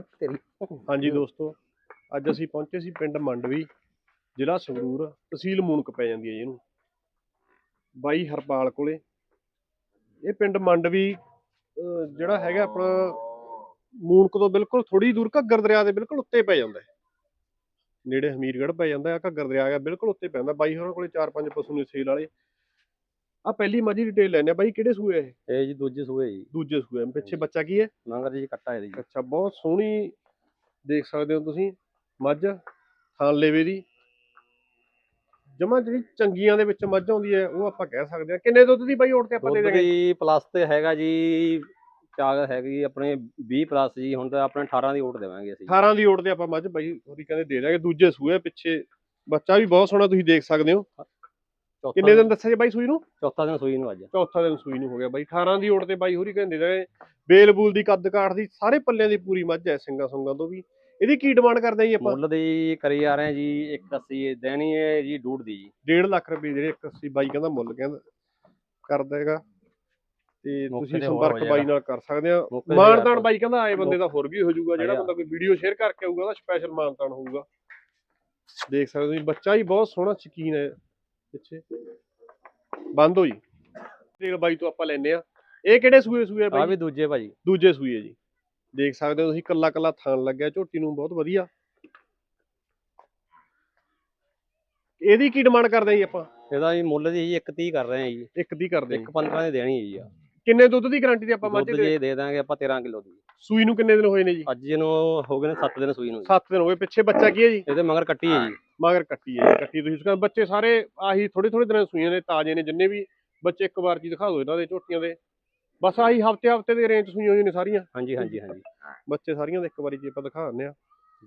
ਤੇਰੀ। ਹਾਂਜੀ ਦੋਸਤੋ ਅੱਜ ਅਸੀਂ ਪਹੁੰਚੇ ਸੀ ਪਿੰਡ ਮੰਡਵੀ ਜ਼ਿਲ੍ਹਾ ਸੰਗਰੂਰ ਤਹਿਸੀਲ ਮੂਨਕ ਪੈ ਜਾਂਦੀ ਹੈ ਜੀ ਇਹਨੂੰ। ਬਾਈ ਹਰਪਾਲ ਕੋਲੇ। ਇਹ ਪਿੰਡ ਮੰਡਵੀ ਅਹ, ਜਿਹੜਾ ਹੈਗਾ ਆਪਣਾ ਮੂਨਕ ਤੋਂ ਬਿਲਕੁਲ ਥੋੜੀ ਦੂਰ ਘੱਗਰ ਦਰਿਆ ਦੇ ਬਿਲਕੁਲ ਉੱਤੇ ਪੈ ਜਾਂਦਾ ਹੈ। ਨੇੜੇ ਹਮੀਰਗੜ੍ਹ ਪੈ ਜਾਂਦਾ ਹੈ ਘੱਗਰ ਦਰਿਆ ਆ ਬਿਲਕੁਲ ਉੱਤੇ ਪੈਂਦਾ ਬਾਈ ਹੋਰਾਂ ਕੋਲੇ ਚਾਰ ਪੰਜ ਪਸ਼ੂ ਨੇ ਸੇਲ ਵਾਲੇ। ਆ ਪਹਿਲੀ ਮਾਝੀ ਡਿਟੇਲ ਲੈਣੇ ਬਾਈ ਕਿਹੜੇ ਸੂਏ ਇਹ? ਇਹ ਜੀ ਦੂਜੇ ਸੂਏ ਜੀ। ਦੂਜੇ ਸੂਏ। ਪਿੱਛੇ ਬੱਚਾ ਕੀ ਹੈ? ਮੰਗਰ ਜੀ ਕੱਟਾ ਇਹਦੀ ਜੀ। ਅੱਛਾ ਬਹੁਤ ਸੋਹਣੀ ਦੇਖ ਸਕਦੇ ਹੋ ਤੁਸੀਂ। ਮੱਝ ਥਾਨ ਲੇਵੇ ਦੀ। ਜਮਾ ਜਿਹੜੀ ਚੰਗੀਆਂ ਦੇ ਵਿੱਚ ਮੱਝ ਆਉਂਦੀ ਹੈ ਉਹ ਆਪਾਂ ਕਹਿ ਸਕਦੇ ਹਾਂ। ਕਿੰਨੇ ਦੁੱਧ ਦੀ ਬਾਈ ਓਟ ਤੇ ਆਪਾਂ ਦੇ ਦੁੱਧ ਦੇਗੇ ਦੀ ਪਲੱਸ ਤੇ ਹੈਗਾ ਜੀ ਚਾਗ ਹੈਗੀ ਆਪਣੇ 20 ਪਲੱਸ ਜੀ। ਹੁਣ ਤਾਂ ਆਪਣੇ 18 ਦੀ ਓਟ ਦੇਵਾਂਗੇ ਅਸੀਂ। 18 ਦੀ ਓਟ ਤੇ ਆਪਾਂ ਮੱਝ ਬਾਈ ਹੋਰੀ ਕਹਿੰਦੇ ਦੇ ਦਾਂਗੇ ਦੂਜੇ ਸੂਏ ਪਿੱਛੇ। ਬੱਚਾ ਵੀ ਬਹੁਤ ਸੋਹਣਾ ਤੁਸੀਂ ਦੇਖ ਸਕਦੇ ਹੋ। ਕਿੰਨੇ ਦਿਨ ਦੱਸਿਆ ਜੀ ਬਾਈ ਸੂਈ ਨੂੰ? ਚੌਥਾ ਦਿਨ ਸੂਈ ਨੂੰ ਅੱਜ। ਚੌਥਾ ਦਿਨ ਸੂਈ ਨੂੰ ਹੋ ਗਿਆ ਬਾਈ। 18 ਦੀ ਓਟ ਤੇ ਬਾਈ ਹੋਰੀ ਕਹਿੰਦੇ ਦਾਂਗੇ ਬੇਲ ਬੂਲ ਦੀ ਕੱਦ ਕਾਠ ਦੀ ਸਾਰੇ ਪੱਲਿਆਂ ਦੀ ਪੂਰੀ ਮੱਝ ਹੈ ਸਿੰਗਾ ਸੁੰਗਾ ਤੋਂ ਵੀ। ਇਹਦੀ ਕੀ ਡਿਮਾਂਡ ਕਰਦੇ ਆ ਜੀ ਆਪਾਂ? ਮੁੱਲ ਦੀ ਕਰੀ ਜਾ ਰਹੇ ਜੀ 180 ਦੇਣੀ ਹੈ ਜੀ ਡੂਢ ਦੀ ਜੀ। 1.5 ਲੱਖ ਰੁਪਏ ਜਿਹੜੇ 180 ਬਾਈ ਕਹਿੰਦਾ ਮੁੱਲ ਕਹਿੰਦਾ ਕਰਦਾ ਹੈਗਾ। ਤੇ ਤੁਸੀਂ ਸੰਪਰਕ ਬਾਈ ਨਾਲ ਕਰ ਸਕਦੇ ਆ। ਮਾਨਤਾਨ ਬਾਈ ਕਹਿੰਦਾ ਆਏ ਬੰਦੇ ਦਾ ਹੋਰ ਵੀ ਹੋ ਜਾਊਗਾ ਜਿਹੜਾ। ਬੰਦਾ ਕੋਈ ਵੀਡੀਓ ਸ਼ੇਅਰ ਕਰਕੇ ਆਊਗਾ ਉਹਦਾ ਸਪੈਸ਼ਲ ਮਾਨਤਾਨ ਹੋਊਗਾ। ਦੇਖ ਸਕਦੇ ਹੋ ਬੱਚਾ ਹੀ ਬਹੁਤ ਸੋਹਣਾ ਸ਼ਕੀਨ ਹੈ। ਪਿੱਛੇ। ਬੰਦ ਹੋਈ। ਤੇਲ ਬਾਈ ਤੋਂ ਆਪਾਂ ਲੈਨੇ ਆ ਇਹ ਕਿਹੜੇ ਸੂਏ ਸੂਏ ਆ ਆ ਬਾਈ ਵੀ ਦੂਜੇ ਭਾਜੀ। ਦੂਜੇ ਸੂਏ ਜੀ। ਦੇਖ ਸਕਦੇ ਹੋ ਤੁਸੀਂ ਕੱਲਾ ਕੱਲਾ ਥਾਨ ਲੱਗਿਆ ਝੋਟੀ ਨੂੰ ਬਹੁਤ ਵਧੀਆ। ਇਹਦੀ ਕੀ ਡਿਮਾਂਡ ਕਰਦੇ ਆ ਜੀ ਆਪਾਂ? ਇਹਦਾ ਜੀ ਮੁੱਲ ਦੀ ਜੀ 130 ਕਰ ਰਹੇ ਹਾਂ ਜੀ। ਇੱਕ ਦੀ ਕਰਦੇ ਆ ਜੀ। 115 ਦੀ ਦੇਣੀ ਹੈ ਜੀ ਆ। ਕਿੰਨੇ ਦੁੱਧ ਦੀ ਗਾਰੰਟੀ ਤੇ ਆਪਾਂ ਮੱਝ ਦੁੱਧ ਦੇ ਜੀ ਦੇ? ਦਾਂਗੇ ਆਪਾਂ 13 ਕਿਲੋ ਦੀ। ਸੂਈ ਨੂੰ ਕਿੰਨੇ ਦਿਨ ਹੋਏ ਨੇ ਜੀ? ਅੱਜ ਇਹਨੂੰ ਹੋ ਗਏ ਨੇ 7 ਦਿਨ ਸੂਈ ਨੂੰ ਜੀ। 7 ਦਿਨ ਹੋਏ ਪਿੱਛੇ ਬੱਚਾ ਕੀ ਹੈ ਜੀ? ਇਹਦੇ ਮਗਰ ਕੱਟੀ ਹੈ ਜੀ। ਮਗਰ ਕੱਟੀ ਹੈ ਜੀ, ਕੱਟੀ ਤੁਸੀਂ। ਕਹਿੰਦੇ ਬੱਚੇ ਸਾਰੇ ਆਹੀ ਥੋੜੇ ਥੋੜੇ ਦਿਨਾਂ ਸੂਈਆਂ ਨੇ ਤਾਜ਼ੇ ਨੇ ਜਿੰਨੇ ਵੀ ਬੱਚੇ ਇੱਕ ਵਾਰ ਜੀ ਦਿਖਾ ਦਿਓ ਇਹਨਾਂ ਦੇ ਝੋਟੀਆਂ ਦੇ। ਬਸ ਆਹੀ ਹਫ਼ਤੇ ਹਫ਼ਤੇ ਦੇ ਰੇਂਜ ਸੂਈਆਂ ਹੋਈਆਂ ਨੇ ਸਾਰੀਆਂ। ਹਾਂਜੀ ਹਾਂਜੀ ਹਾਂਜੀ। ਬੱਚੇ ਸਾਰੀਆਂ ਦੇ ਇੱਕ ਵਾਰੀ ਜੀ ਆਪਾਂ ਦਿਖਾ ਆ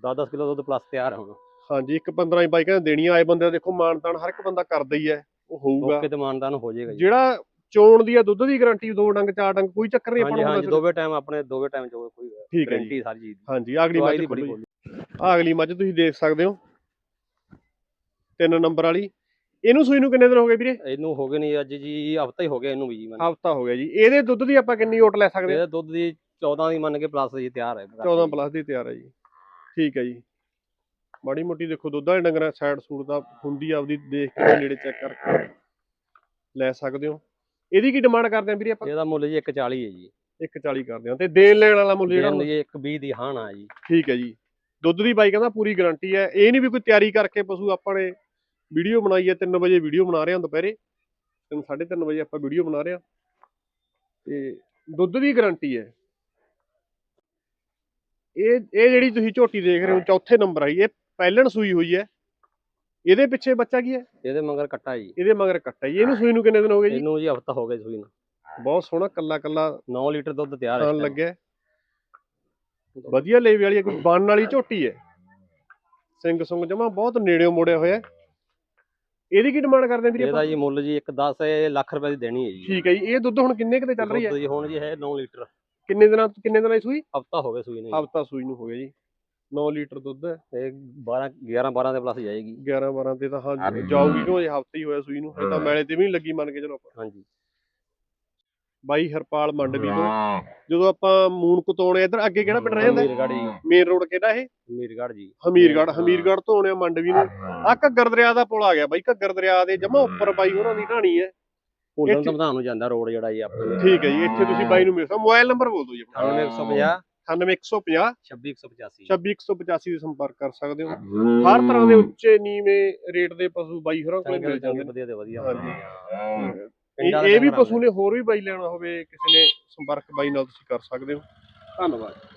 10-10 ਕਿਲੋ ਦੁੱਧ ਪਲੱਸ ਤਿਆਰ ਹੁਣ ਹਾਂਜੀ ਇੱਕ 15 ਬਾਈ ਕਹਿੰਦੇ ਦੇਣੀ ਆਏ ਬੰਦੇ ਦਾ ਦੇਖੋ ਮਾਨਤਾਨ ਹਰ ਇੱਕ ਬੰਦਾ ਕਰਦਾ ਹੀ ਹੈ ਉਹ ਹੋਊਗਾ। ਓਕੇ ਤੇ ਮਾਨਦਾਨ ਹੋ ਜਾਏਗਾ ਜੀ। ਜਿਹੜਾ ਚੋਣ ਦੀ ਆ ਦੁੱਧ ਦੀ ਗਾਰੰਟੀ ਦੋ ਡੰਗ ਚਾਰ ਡੰਗ ਕੋਈ ਚੱਕਰ ਨਹੀਂ ਆਪਾਂ ਹਾਂਜੀ ਨੂੰ ਹਾਂਜੀ ਹੁੰਦਾ ਦੋਵੇਂ ਟਾਈਮ ਆਪਣੇ ਦੋਵੇਂ ਟਾਈਮ ਚ ਕੋਈ ਜੀ। ਗਾਰੰਟੀ ਸਾਰੀ ਚੀਜ਼ ਦੀ। ਹਾਂਜੀ ਮੱਝ ਜੀ। ਅਗਲੀ ਮੱਝ ਤੁਸੀਂ ਦੇਖ ਸਕਦੇ ਹੋ। ਤਿੰਨ ਨੰਬਰ ਵਾਲੀ। ਇਹਨੂੰ ਸੂਈ ਨੂੰ ਕਿੰਨੇ ਦਿਨ ਹੋ ਗਏ ਵੀਰੇ? ਇਹਨੂੰ ਹੋ ਗਏ ਨਹੀਂ ਅੱਜ ਜੀ ਹਫਤਾ ਹੀ ਹੋ ਗਿਆ ਇਹਨੂੰ ਵੀ ਜੀ ਮੈਨੂੰ। ਹਫਤਾ ਹੋ ਗਿਆ ਜੀ। ਇਹਦੇ ਦੁੱਧ ਦੀ ਆਪਾਂ ਕਿੰਨੀ ਓਟ ਲੈ ਸਕਦੇ? ਹਾਂ ਇਹਦਾ ਦੁੱਧ ਦੀ 14 ਦੀ ਮੰਨ ਕੇ ਪਲੱਸ ਜੀ ਤਿਆਰ ਹੈ 14 ਪਲੱਸ ਦੀ ਤਿਆਰ ਹੈ ਜੀ। ਠੀਕ ਹੈ ਜੀ। ਮਾੜੀ ਮੋਟੀ ਦੇਖੋ ਦੁੱਧ ਵਾਲੇ ਡੰਗਰਾਂ ਸਾਈਡ ਸੂਟ ਦਾ ਹੁੰਦੀ ਆਪਦੀ ਦੇਖ ਕੇ ਨੇੜੇ ਚੈੱਕ ਕਰਕੇ ਲੈ ਸਕਦੇ ਹੋ। ਇਹਦੀ ਕੀ ਡਿਮਾਂਡ ਕਰਦੇ ਆ ਵੀਰੇ ਆਪਾਂ? ਇਹਦਾ ਮੁੱਲ ਜੀ 140 ਹੈ ਜੀ। 140 ਕਰਦੇ ਆ। ਤੇ ਦੇਣ ਲੈਣ ਵਾਲਾ ਮੁੱਲ ਜਿਹੜਾ ਹੁੰਦਾ- ਦੀ 120 ਦੀ ਹਾਨ ਆ ਜੀ। ਠੀਕ ਹੈ ਜੀ। ਦੁੱਧ ਦੀ ਬਾਈ ਕਹਿੰਦਾ ਪੂਰੀ ਗਾਰੰਟੀ ਹੈ। ਇਹ ਨਹੀਂ ਵੀ ਕੋਈ ਤਿਆਰੀ ਕਰਕੇ ਪਸ਼ੂ ਆਪਾਂ ਨੇ ਵੀਡੀਓ ਬਣਾਈ ਹੈ 3 ਵਜੇ ਵੀਡੀਓ ਬਣਾ ਰਹੇ ਹਾਂ ਦੁਪਹਿਰੇ। 3 3:30 ਵਜੇ ਆਪਾਂ ਵੀਡੀਓ ਬਣਾ ਰਹੇ ਹਾਂ। ਤੇ ਦੁੱਧ ਦੀ ਗਾਰੰਟੀ ਹੈ। ਇਹ ਇਹ ਜਿਹੜੀ ਤੁਸੀਂ ਝੋਟੀ ਦੇਖ ਰਹੇ ਹੋ ਚੌਥੇ ਨੰਬਰ ਆਈ ਇਹ ਪਹਿਲਣ ਸੂਈ ਹੋਈ ਹੈ। ਇਹਦੇ ਪਿੱਛੇ ਬੱਚਾ ਕੀ ਹੈ? ਇਹਦੇ ਮਗਰ ਕੱਟਾ ਜੀ। ਇਹਦੇ ਮਗਰ ਕੱਟਾ ਜੀ। ਇਹਨੂੰ ਸੂਈ ਨੂੰ ਕਿੰਨੇ ਦਿਨ ਹੋ ਗਏ ਜੀ? ਇਹਨੂੰ ਜੀ ਹਫਤਾ ਹੋ ਗਿਆ ਸੂਈ ਨੂੰ। ਬਹੁਤ ਸੋਹਣਾ ਕੱਲਾ ਕੱਲਾ 9 ਲੀਟਰ ਦੁੱਧ ਤਿਆਰ ਹੈ। ਲੱਗਿਆ। ਵਧੀਆ ਲੇਵੇ ਵਾਲੀ ਕੋਈ ਬੰਨ ਵਾਲੀ ਝੋਟੀ ਹੈ। ਸਿੰਘ ਸੁੰਗ ਜਮਾ ਬਹੁਤ ਨੇੜਿਓਂ ਮੋੜਿਆ ਹੋਇਆ। ਇਹਦੀ ਕੀ ਡਿਮਾਂਡ ਕਰਦੇ ਆ ਵੀਰੇ ਇਹਦਾ? ਜੀ ਮੁੱਲ ਜੀ 1 10 ਲੱਖ ਰੁਪਏ ਦੀ ਦੇਣੀ ਹੈ ਜੀ। ਠੀਕ ਹੈ ਜੀ ਇਹ ਦੁੱਧ ਹੁਣ ਕਿੰਨੇ ਕਿਤੇ ਚੱਲ ਰਹੀ ਹੈ? ਦੁੱਧ ਜੀ ਹੁਣ ਜੀ ਹੈ 9 ਲੀਟਰ। ਕਿੰਨੇ ਦਿਨਾਂ ਕਿੰਨੇ ਦਿਨਾਂ ਦੀ ਸੂਈ? ਹਫਤਾ ਹੋ ਗਿਆ ਸੂਈ ਨੂੰ ਹਫਤਾ ਸੂਈ ਨੂੰ ਹੋ ਗਿਆ ਜੀ। 9 ਲੀਟਰ ਦੁੱਧ ਹੈ। ਤੇ 12 11 12 ਦੇ ਪਲੱਸ ਜਾਏਗੀ। 11 12 ਤੇ ਤਾਂ ਹਾਂ ਜਾਊਗੀ ਕਿਉਂ? ਇਹ ਹਫਤਾ ਹੀ ਹੋਇਆ ਸੂਈ ਨੂੰ। ਹਜੇ ਤਾਂ ਮੈਲੇ ਤੇ ਵੀ ਨਹੀਂ ਲੱਗੀ ਮੰਨ ਕੇ ਚਲੋ ਆਪਾਂ। ਹਾਂਜੀ। ਬਾਈ ਹਰਪਾਲ ਮੰਡਵੀ ਤੋਂ। ਜਦੋਂ ਆਪਾਂ ਮੂਨਕ ਤੋਂ ਆਉਣੇ ਇੱਧਰ ਅੱਗੇ ਕਿਹੜਾ ਪਿੰਡ ਰਹਿ ਜਾਂਦਾ ਮੇਨ ਰੋਡ ਕਿਹੜਾ ਇਹ? ਮੀਰਗੜ੍ਹ ਜੀ। ਹਮੀਰਗੜ੍ਹ ਹਮੀਰਗੜ੍ਹ ਤੋਂ ਆਉਣੇ ਮੰਡਵੀ ਨੂੰ। ਆ ਘੱਗਰ ਦਰਿਆ ਦਾ ਪੁਲ ਆ ਗਿਆ ਬਾਈ ਘੱਗਰ ਦਰਿਆ ਦੇ ਜਮਾ ਉੱਪਰ ਬਾਈ ਹੋਰਾਂ ਦੀ ਢਾਣੀ ਹੈ। ਇੱਥੇ- ਤੋਂ ਵਧਾਉਣ ਨੂੰ ਜਾਂਦਾ ਰੋਡ ਜਿਹੜਾ ਜੀ ਆਪਣੇ। ਠੀਕ ਹੈ ਜੀ ਇੱਥੇ ਤੁਸੀਂ ਬਾਈ ਨੂੰ ਮਿਲ ਸਕਦੇ ਮੋਬਾਈਲ ਨੰਬਰ ਬੋਲ ਦਿਓ ਜੀ ਆਪਣਾ। 9150 9150 26185 26185 ਦੇ ਸੰਪਰਕ ਕਰ ਸਕਦੇ ਹੋ। ਹਰ ਤਰ੍ਹਾਂ ਦੇ ਉੱਚੇ ਨੀਵੇਂ ਰੇਟ ਦੇ ਪਸ਼ੂ ਬਾਈ ਹੋਰਾਂ ਕੋਲੇ ਮਿਲ ਜਾਂਦੇ ਨੇ। ਵਧੀਆ ਤੇ ਵਧੀਆ ਇਹ ਵੀ ਪਸ਼ੂ ਨੇ ਹੋਰ ਵੀ ਬਾਈ ਲੈਣਾ ਹੋਵੇ ਕਿਸੇ ਨੇ ਸੰਪਰਕ ਬਾਈ ਨਾਲ ਤੁਸੀਂ ਕਰ ਸਕਦੇ ਹੋ। ਧੰਨਵਾਦ।